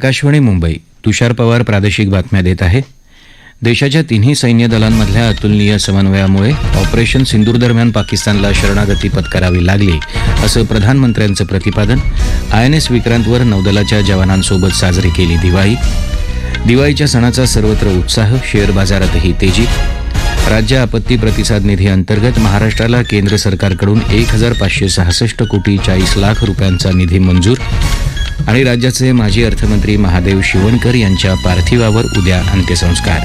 आकाशवाणी मुंबई. तुषार पवार प्रादेशिक बातम्या देत आहे देशाच्या तिन्ही सैन्य दलांमधल्या अतुलनीय समन्वयामुळे ऑपरेशन सिंदूर दरम्यान पाकिस्तानला शरणागती पत्करावी लागली असं प्रधानमंत्र्यांचं प्रतिपादन. आय एन एस विक्रांतवर नौदलाच्या जवानांसोबत साजरी केली दिवाळी. दिवाळीच्या सणाचा सर्वत्र उत्साह शेअर बाजारातही तेजी. राज्य आपत्ती प्रतिसाद निधी अंतर्गत महाराष्ट्राला केंद्र सरकारकडून एक हजार पाचशे सहासष्ट कोटी चाळीस लाख रुपयांचा निधी मंजूर. आणि राज्याचे माजी अर्थमंत्री महादेव शिवणकर यांच्या पार्थिवावर उद्या अंत्यसंस्कार.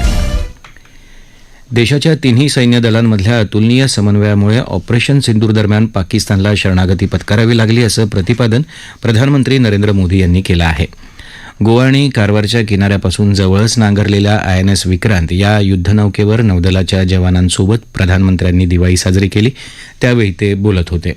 देशाच्या तिन्ही सैन्य दलांमधल्या अतुलनीय समन्वयामुळे ऑपरेशन सिंदूर दरम्यान पाकिस्तानला शरणागती पत्करावी लागली असं प्रतिपादन प्रधानमंत्री नरेंद्र मोदी यांनी केलं आहे. गोवा आणि कारवारच्या किनाऱ्यापासून जवळच नांगरलेल्या आय एन एस विक्रांत या युद्धनौकेवर नौदलाच्या जवानांसोबत प्रधानमंत्र्यांनी दिवाळी साजरी केली त्यावेळी ते बोलत होते.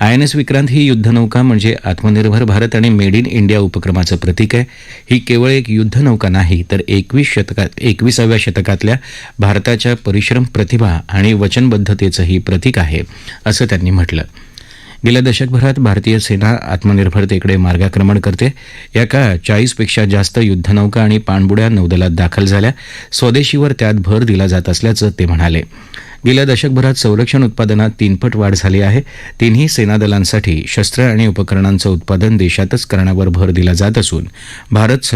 आय एन एस विक्रांत ही युद्धनौका म्हणजे आत्मनिर्भर भारत आणि मेड इन इंडिया उपक्रमाचं प्रतीक आहे. ही केवळ एक युद्धनौका नाही तर एकवीस शतकात एकविसाव्या शतकातल्या भारताच्या परिश्रम प्रतिभा आणि वचनबद्धतेचंही प्रतीक आहे असं त्यांनी म्हटलं. गेल्या दशकभरात भारतीय सेना आत्मनिर्भरतेकडे मार्गाक्रमण करते. या काळात चाळीसपेक्षा जास्त युद्धनौका आणि पाणबुड्या नौदलात दाखल झाल्या. स्वदेशीवर त्यात भर दिला जात असल्याचं ते म्हणाले. गेल्या दशकभरात संरक्षण उत्पादनात तीनपट वाढ झाली आहे. तिन्ही सेनादलांसाठी शस्त्र आणि उपकरणांचं उत्पादन देशातच करण्यावर भर दिला जात असून भारत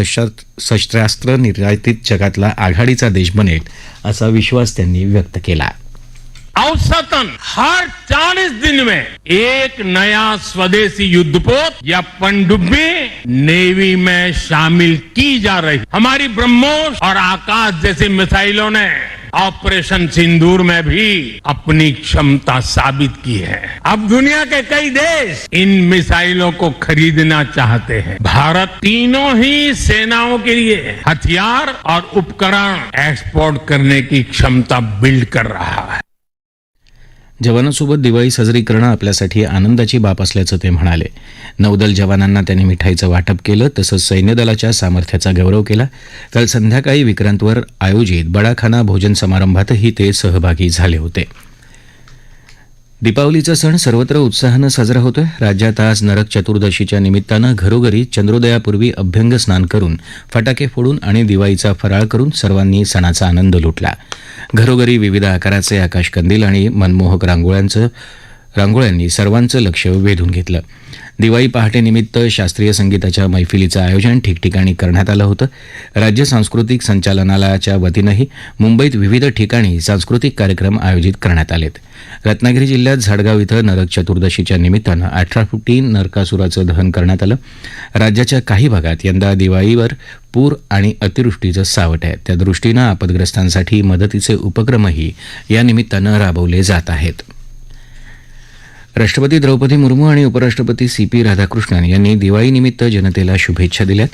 शस्त्रास्त्र निर्यातीत जगातला आघाडीचा देश बनेल असा विश्वास त्यांनी व्यक्त केला. औसतन हर 40 दिन में एक नया स्वदेशी युद्धपोत या पनडुब्बी नेवी में शामिल की जा रही। हमारी ब्रह्मोस और आकाश जैसी मिसाइलों ने ऑपरेशन सिंदूर में भी अपनी क्षमता साबित की है। अब दुनिया के कई देश इन मिसाइलों को खरीदना चाहते हैं। भारत तीनों ही सेनाओं के लिए हथियार और उपकरण एक्सपोर्ट करने की क्षमता बिल्ड कर रहा है। जवानांसोबत दिवाळी साजरी करणं आपल्यासाठी आनंदाची बाब असल्याचं ते म्हणाले. नौदल जवानांना त्यांनी मिठाईचं वाटप केलं तसंच सैन्यदलाच्या सामर्थ्याचा गौरव केला. काल संध्याकाळी विक्रांतवर आयोजित बडाखाना भोजन समारंभातही ते सहभागी झाले होते. दीपावलीचा सण सर्वत्र उत्साहानं साजरा होतोय. राज्यात आज नरक चतुर्दशीच्या निमित्तानं घरोघरी चंद्रोदयापूर्वी अभ्यंग स्नान करून फटाके फोडून आणि दिवाळीचा फराळ करून सर्वांनी सणाचा आनंद लुटला. घरोघरी विविध आकाराचे आकाशकंदील आणि मनमोहक रांगोळ्यांचं रांगोळ्यांनी सर्वांचं लक्ष वेधून घेतलं. दिवाळी पहाटेनिमित्त शास्त्रीय संगीताच्या मैफिलीचं आयोजन ठिकठिकाणी करण्यात आलं होतं. राज्य सांस्कृतिक संचालनालयाच्या वतीनंही मुंबईत विविध ठिकाणी सांस्कृतिक कार्यक्रम आयोजित करण्यात आलेत. रत्नागिरी जिल्ह्यात झाडगाव इथं नरक चतुर्दशीच्या निमित्तानं अठरा फुटी नरकासुराचं दहन करण्यात आलं. राज्याच्या काही भागात यंदा दिवाळीवर पूर आणि अतिवृष्टीचं सावट आहे. त्या दृष्टीनं आपदग्रस्तांसाठी मदतीचे उपक्रमही या निमित्तानं राबवले जात आहेत. राष्ट्रपती द्रौपदी मुर्मू आणि उपराष्ट्रपती सी पी राधाकृष्णन यांनी दिवाळीनिमित्त जनतेला शुभेच्छा दिल्यात.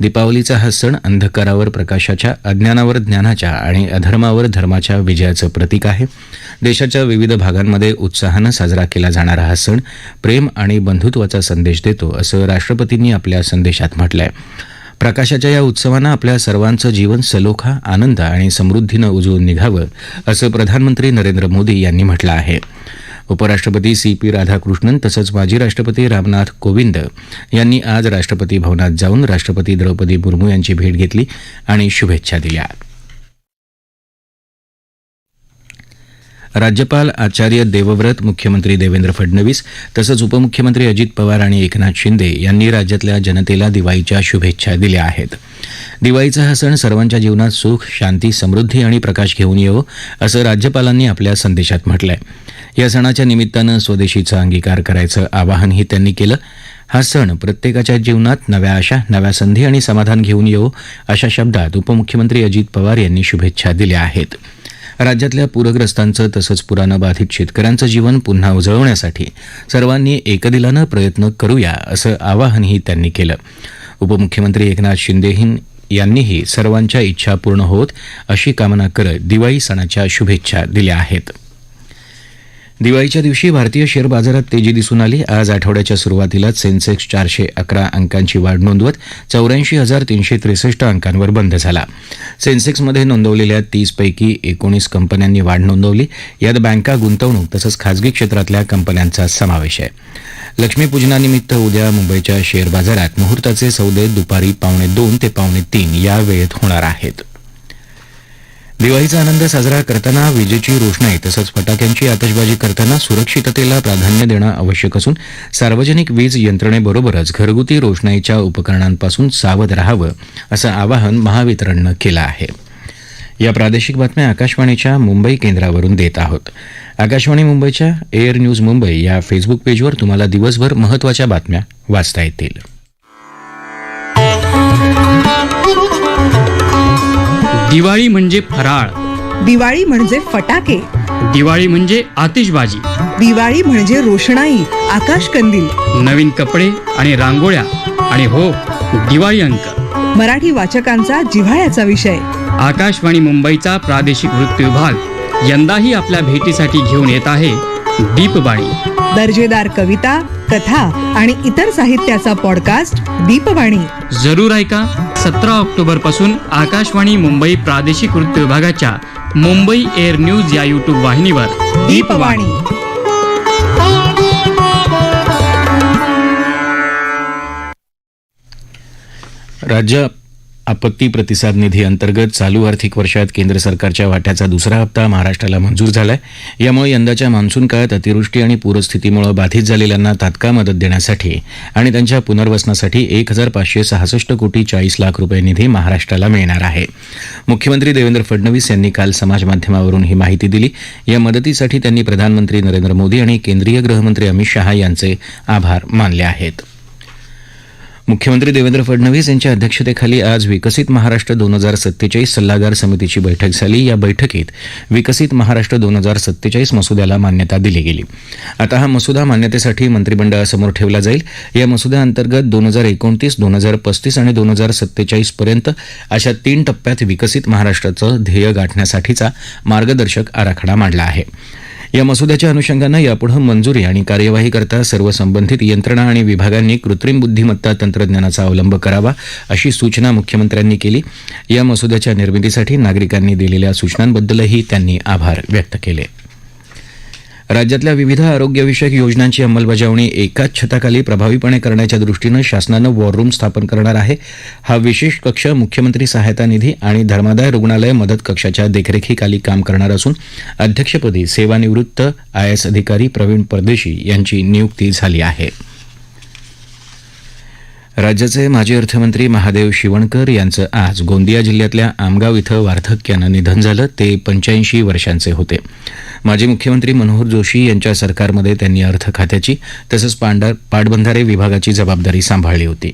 दीपावलीचा हा सण अंधकारावर प्रकाशाच्या अज्ञानावर ज्ञानाच्या आणि अधर्मावर धर्माच्या विजयाचं प्रतीक आहे. देशाच्या विविध भागांमध्ये उत्साहानं साजरा केला जाणारा हा सण प्रेम आणि बंधुत्वाचा संदेश देतो असं राष्ट्रपतींनी आपल्या संदेशात म्हटलंय. प्रकाशाच्या या उत्सवानं आपल्या सर्वांचं जीवन सलोखा आनंद आणि समृद्धीनं उजळून निघावं असं प्रधानमंत्री नरेंद्र मोदी यांनी म्हटलं आहे. उपराष्ट्रपती सी पी राधाकृष्णन तसंच माजी राष्ट्रपती रामनाथ कोविंद यांनी आज राष्ट्रपती भवनात जाऊन राष्ट्रपती द्रौपदी मुर्मू यांची भेट घेतली आणि शुभेच्छा दिल्या. राज्यपाल आचार्य देवव्रत मुख्यमंत्री देवेंद्र फडणवीस तसंच उपमुख्यमंत्री अजित पवार आणि एकनाथ शिंदे यांनी राज्यातल्या जनतेला दिवाळीच्या शुभेच्छा दिल्या आहेत. दिवाळीचा हा सण सर्वांच्या जीवनात सुख शांती समृद्धी आणि प्रकाश घेऊन येवो असं राज्यपालांनी आपल्या संदेशात म्हटलंय. या सणाच्या निमित्तानं स्वदेशीचा अंगीकार करायचं आवाहनही त्यांनी केलं. हा सण प्रत्येकाच्या जीवनात नव्या आशा नव्या संधी आणि समाधान घेऊन येवो अशा शब्दात उपमुख्यमंत्री अजित पवार यांनी शुभेच्छा दिल्या आहेत. राज्यातल्या पूरग्रस्तांचं तसंच पुरानं बाधित शेतकऱ्यांचं जीवन पुन्हा उजळवण्यासाठी सर्वांनी एकदिलानं प्रयत्न करूया असं आवाहनही त्यांनी केलं. उपमुख्यमंत्री एकनाथ शिंदेही यांनीही सर्वांच्या इच्छा पूर्ण होत अशी कामना करत दिवाळी सणाच्या शुभेच्छा दिल्या आहेत. दिवाळीच्या दिवशी भारतीय शेअर बाजारात तेजी दिसून आली. आज आठवड्याच्या सुरुवातीलाच सेन्सेक्स चारशे अकरा अंकांची वाढ नोंदवत चौऱ्याऐंशी हजार तीनशे त्रेसष्ट अंकांवर बंद झाला. सेन्सेक्समध्ये नोंदवलेल्या तीसपैकी एकोणीस कंपन्यांनी वाढ नोंदवली. यात बँका गुंतवणूक तसंच खाजगी क्षेत्रातल्या कंपन्यांचा समावेश आहे. लक्ष्मीपूजनानिमित्त उद्या मुंबईच्या शेअर बाजारात मुहूर्ताचे सौदे दुपारी पावणे दोन ते पावणे तीन या वेळेत होणार आहेत. दिवाळीचा आनंद साजरा करताना विजेची रोषणाई तसंच फटाक्यांची आतषबाजी करताना सुरक्षिततेला प्राधान्य देणं आवश्यक असून सार्वजनिक वीज यंत्रणेबरोबरच घरगुती रोषणाईच्या उपकरणांपासून सावध राहावं असं आवाहन महावितरणनं केलं आहे. या प्रादेशिक बातम्या आकाशवाणीच्या मुंबई केंद्रावरून देत आहोत. आकाशवाणी मुंबईच्या एअर न्यूज मुंबई या फेसबुक पेजवर तुम्हाला दिवसभर महत्त्वाच्या बातम्या वाचता येतील. दिवाळी म्हणजे फराळ. दिवाळी म्हणजे फटाके. दिवाळी म्हणजे आतिषबाजी. दिवाळी म्हणजे रोषणाई आकाश कंदील नवीन कपडे आणि रांगोळ्या आणि हो दिवाळी अंक. मराठी वाचकांचा जिव्हाळ्याचा विषय. आकाशवाणी मुंबईचा प्रादेशिक वृत्त विभाग यंदाही आपल्या भेटीसाठी घेऊन येत आहे दीपवाणी दर्जेदार कविता कथा आणि इतर साहित्याचा पॉडकास्ट दीपवाणी. जरूर ऐका सतरा ऑक्टोबरपासून आकाशवाणी मुंबई प्रादेशिक वृत्त विभागाच्या मुंबई एअर न्यूज या युट्यूब वाहिनीवर. दीपवाणी. राज्य आपत्ती प्रतिसाद निधी अंतर्गत चालू आर्थिक वर्षात केंद्र सरकारच्या वाट्याचा दुसरा हप्ता महाराष्ट्राला मंजूर झाला आहे यामुळे यंदाच्या मान्सून काळात अतिवृष्टी आणि पूरस्थितीमुळे बाधित झालेल्यांना तात्काळ मदत देण्यासाठी आणि त्यांच्या पुनर्वसनासाठी एक हजार पाचशे सहासष्ट कोटी चाळीस लाख रुपये निधी महाराष्ट्राला मिळणार आहे. मुख्यमंत्री देवेंद्र फडणवीस यांनी काल समाजमाध्यमावरून ही माहिती दिली. या मदतीसाठी त्यांनी प्रधानमंत्री नरेंद्र मोदी आणि केंद्रीय गृहमंत्री अमित शहा यांचे आभार मानले आहेत. मुख्यमंत्री देवेंद्र फडणवीस यांच्या अध्यक्षतेखाली आज विकसित महाराष्ट्र दोन हजार सत्तेचाळीस सल्लागार समितीची बैठक झाली. या बैठकीत विकसित महाराष्ट्र दोन हजार सत्तेचाळीस मसुद्याला मान्यता दिली गेली. आता हा मसुदा मान्यतेसाठी मंत्रिमंडळासमोर ठेवला जाईल. या मसुद्याअंतर्गत दोन हजार एकोणतीस दोन हजार पस्तीस आणि दोन हजार सत्तेचाळीस पर्यंत अशा तीन टप्प्यात विकसित महाराष्ट्राचं ध्येय गाठण्यासाठीचा मार्गदर्शक आराखडा मांडला आहे. या मसुद्याच्या अनुषंगानं यापुढे मंजुरी आणि कार्यवाही करता सर्व संबंधित यंत्रणा आणि विभागांनी कृत्रिम बुद्धिमत्ता तंत्रज्ञानाचा अवलंब करावा अशी सूचना मुख्यमंत्र्यांनी केली. या मसुद्याच्या निर्मितीसाठी नागरिकांनी दिलेल्या सूचनांबद्दलही त्यांनी आभार व्यक्त केले. राज्यातल्या विविध आरोग्यविषयक योजनांची अंमलबजावणी एकाच छताखाली प्रभावीपणे करण्याच्या दृष्टीनं शासनानं वॉर रूम स्थापन करणार आहे. हा विशेष कक्ष मुख्यमंत्री सहायता निधी आणि धर्मादाय रुग्णालय मदत कक्षाच्या देखरेखीखाली काम करणार असून अध्यक्षपदी सेवानिवृत्त आय एस अधिकारी प्रवीण परदेशी यांची नियुक्ती झाली आहे. राज्याचे माजी अर्थमंत्री महादेव शिवणकर यांचं आज गोंदिया जिल्ह्यातल्या आमगाव इथं वार्धक्यानं निधन झालं. ते पंच्याऐंशी वर्षांचे होते. माजी मुख्यमंत्री मनोहर जोशी यांच्या सरकारमध्ये त्यांनी अर्थ खात्याची तसंच पांडा पाटबंधारे विभागाची जबाबदारी सांभाळली होती.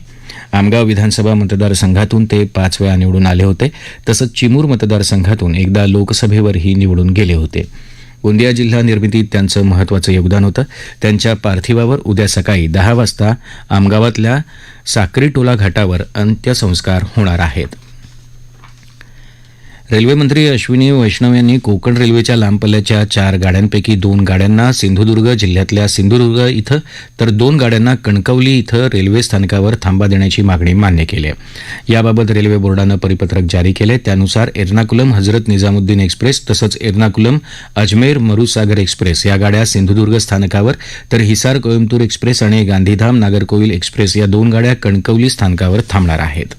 आमगाव विधानसभा मतदारसंघातून ते पाच वेळा निवडून आले होते. तसंच चिमूर मतदारसंघातून एकदा लोकसभेवरही निवडून गेले होते. गोंदिया जिल्हा निर्मितीत त्यांचं महत्त्वाचं योगदान होतं. त्यांच्या पार्थिवावर उद्या सकाळी दहा वाजता आमगावातल्या साक्रीटोला घाटावर अंत्यसंस्कार होणार आहेत. रेल्वेमंत्री अश्विनी वैष्णव यांनी कोकण रेल्वेच्या लांब पल्ल्याच्या चार गाड्यांपैकी दोन गाड्यांना सिंधुदुर्ग जिल्ह्यातल्या सिंधुदुर्ग इथं तर दोन गाड्यांना कणकवली इथं रेल्वे स्थानकावर थांबा देण्याची मागणी मान्य केली आहे. याबाबत रेल्वे बोर्डानं परिपत्रक जारी केले त्यानुसार एर्नाकुलम हजरत निजामुद्दीन एक्सप्रेस तसंच एर्नाकुलम अजमेर मरुसागर एक्सप्रेस या गाड्या सिंधुदुर्ग स्थानकावर तर हिसार कोइंबतूर एक्सप्रेस आणि गांधीधाम नागरकोविल एक्सप्रेस या दोन गाड्या कणकवली स्थानकावर थांबणार आहेत.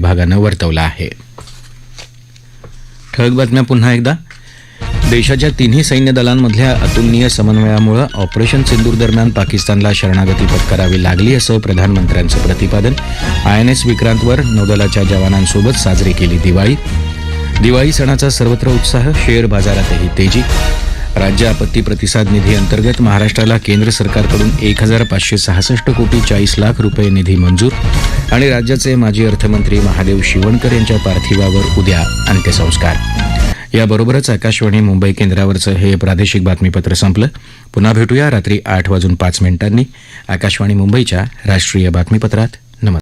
भागानं वर्तवला आहे. ठळक बातम्या पुन्हा एकदा. देशाच्या तिन्ही सैन्य दलांमधल्या अतुलनीय समन्वयामुळे ऑपरेशन सिंदूर दरम्यान पाकिस्तानला शरणागती पत्करावी लागली असं प्रधानमंत्र्यांचं प्रतिपादन. आय एन एस विक्रांतवर नौदलाच्या जवानांसोबत साजरी केली दिवाळी. दिवाळी सणाचा सर्वत्र उत्साह शेअर बाजारातही तेजी. राज्य आपत्ती प्रतिसाद निधी अंतर्गत महाराष्ट्राला केंद्र सरकारकडून एक हजार पाचशे सहासष्ट कोटी चाळीस लाख रुपये निधी मंजूर. आणि राज्याचे माजी अर्थमंत्री महादेव शिवणकर यांच्या पार्थिवावर उद्या अंत्यसंस्कार. याबरोबरच आकाशवाणी मुंबई केंद्रावरचं हे प्रादेशिक बातमीपत्र संपलं. पुन्हा भेटूया रात्री आठ वाजून पाच मिनिटांनी. आकाशवाणी मुंबईच्या राष्ट्रीय बातमीपत्रात.